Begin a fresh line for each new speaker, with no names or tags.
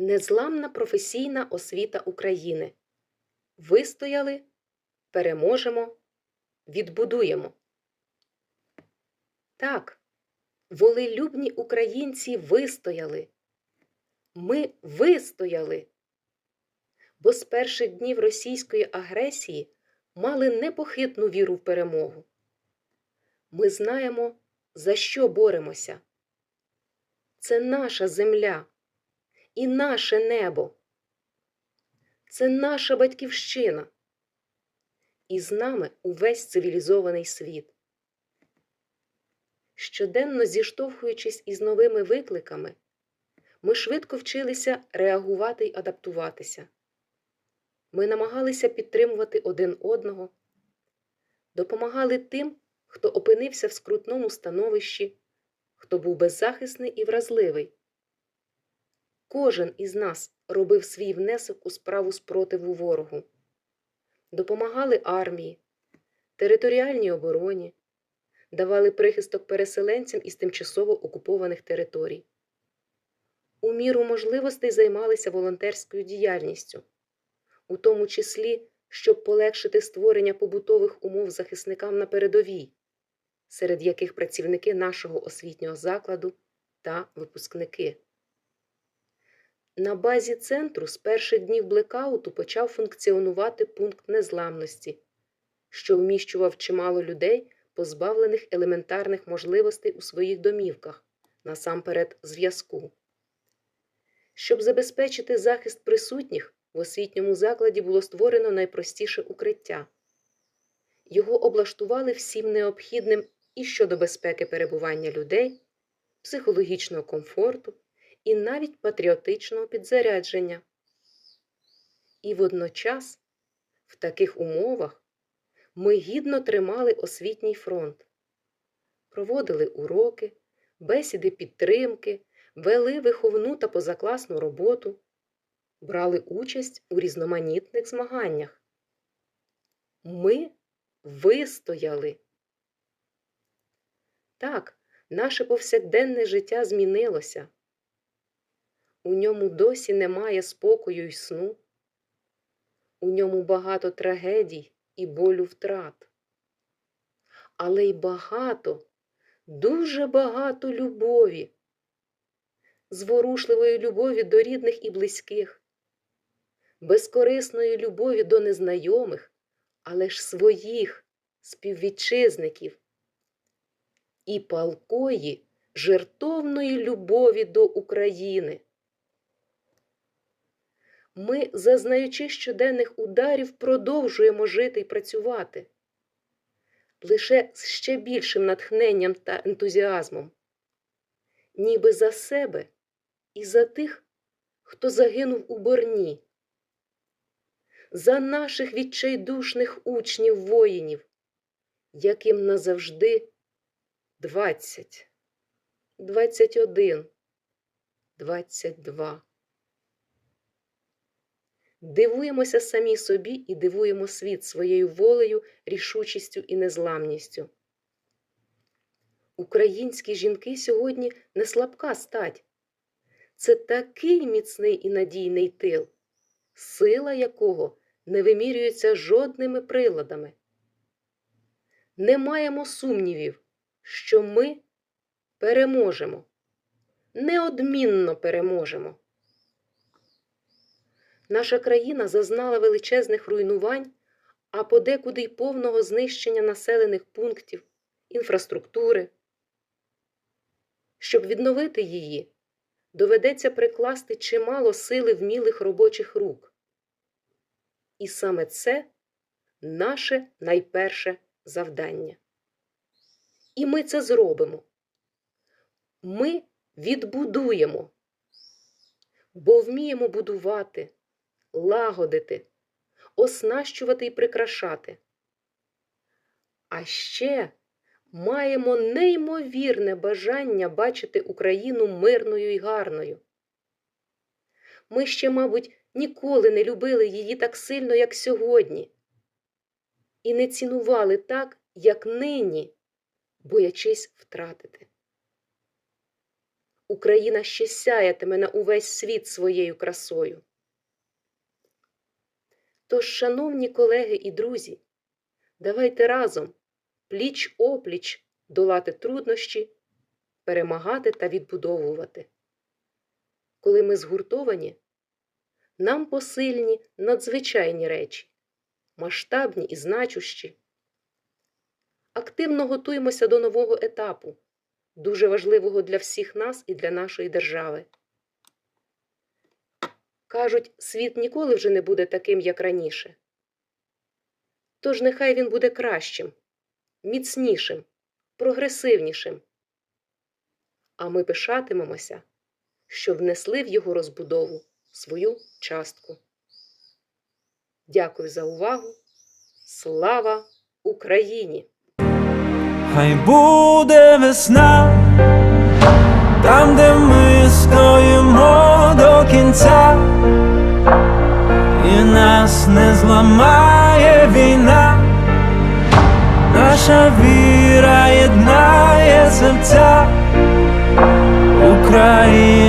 Незламна професійна освіта України. Вистояли, переможемо, відбудуємо. Так, волелюбні українці вистояли. Ми вистояли. Бо з перших днів російської агресії мали непохитну віру в перемогу. Ми знаємо, за що боремося. Це наша земля і наше небо. Це наша батьківщина. І з нами увесь цивілізований світ. Щоденно зіштовхуючись із новими викликами, ми швидко вчилися реагувати й адаптуватися. Ми намагалися підтримувати один одного, допомагали тим, хто опинився в скрутному становищі, хто був беззахисний і вразливий. Кожен із нас робив свій внесок у справу спротиву ворогу, допомагали армії, територіальній обороні, давали прихисток переселенцям із тимчасово окупованих територій. У міру можливостей займалися волонтерською діяльністю, у тому числі, щоб полегшити створення побутових умов захисникам на передовій, серед яких працівники нашого освітнього закладу та випускники. На базі центру з перших днів блекауту почав функціонувати пункт незламності, що вміщував чимало людей, позбавлених елементарних можливостей у своїх домівках, насамперед зв'язку. Щоб забезпечити захист присутніх, в освітньому закладі було створено найпростіше укриття. Його облаштували всім необхідним і щодо безпеки перебування людей, психологічного комфорту і навіть патріотичного підзарядження. І водночас, в таких умовах, ми гідно тримали освітній фронт, проводили уроки, бесіди підтримки, вели виховну та позакласну роботу, брали участь у різноманітних змаганнях. Ми вистояли. Так, наше повсякденне життя змінилося. У ньому досі немає спокою й сну, у ньому багато трагедій і болю втрат, але й багато, дуже багато любові, зворушливої любові до рідних і близьких, безкорисної любові до незнайомих, але ж своїх співвітчизників. І палкої, жертовної любові до України. Ми, зазнаючи щоденних ударів, продовжуємо жити і працювати. Лише з ще більшим натхненням та ентузіазмом, ніби за себе і за тих, хто загинув у борні, за наших відчайдушних учнів воїнів, яким назавжди двадцять, двадцять один, двадцять два. Дивуємося самі собі і дивуємо світ своєю волею, рішучістю і незламністю. Українські жінки сьогодні не слабка стать. Це такий міцний і надійний тил, сила якого не вимірюється жодними приладами. Не маємо сумнівів, що ми переможемо, неодмінно переможемо. Наша країна зазнала величезних руйнувань, а подекуди й повного знищення населених пунктів, інфраструктури. Щоб відновити її, доведеться прикласти чимало сили вмілих робочих рук. І саме це наше найперше завдання. І ми це зробимо. Ми відбудуємо, бо вміємо будувати лагодити, оснащувати і прикрашати. А ще маємо неймовірне бажання бачити Україну мирною і гарною. Ми ще, мабуть, ніколи не любили її так сильно, як сьогодні, і не цінували так, як нині, боячись втратити. Україна ще сяятиме на увесь світ своєю красою. Тож, шановні колеги і друзі, давайте разом, пліч опліч, долати труднощі, перемагати та відбудовувати. Коли ми згуртовані, нам посильні надзвичайні речі, масштабні і значущі. Активно готуємося до нового етапу, дуже важливого для всіх нас і для нашої держави. Кажуть, світ ніколи вже не буде таким, як раніше. Тож нехай він буде кращим, міцнішим, прогресивнішим. А ми пишатимемося, що внесли в його розбудову свою частку. Дякую за увагу. Слава Україні!
Хай буде весна, там, де ми стоїмо до кінця, нас не зламає війна, наша віра єднає серця, Україна.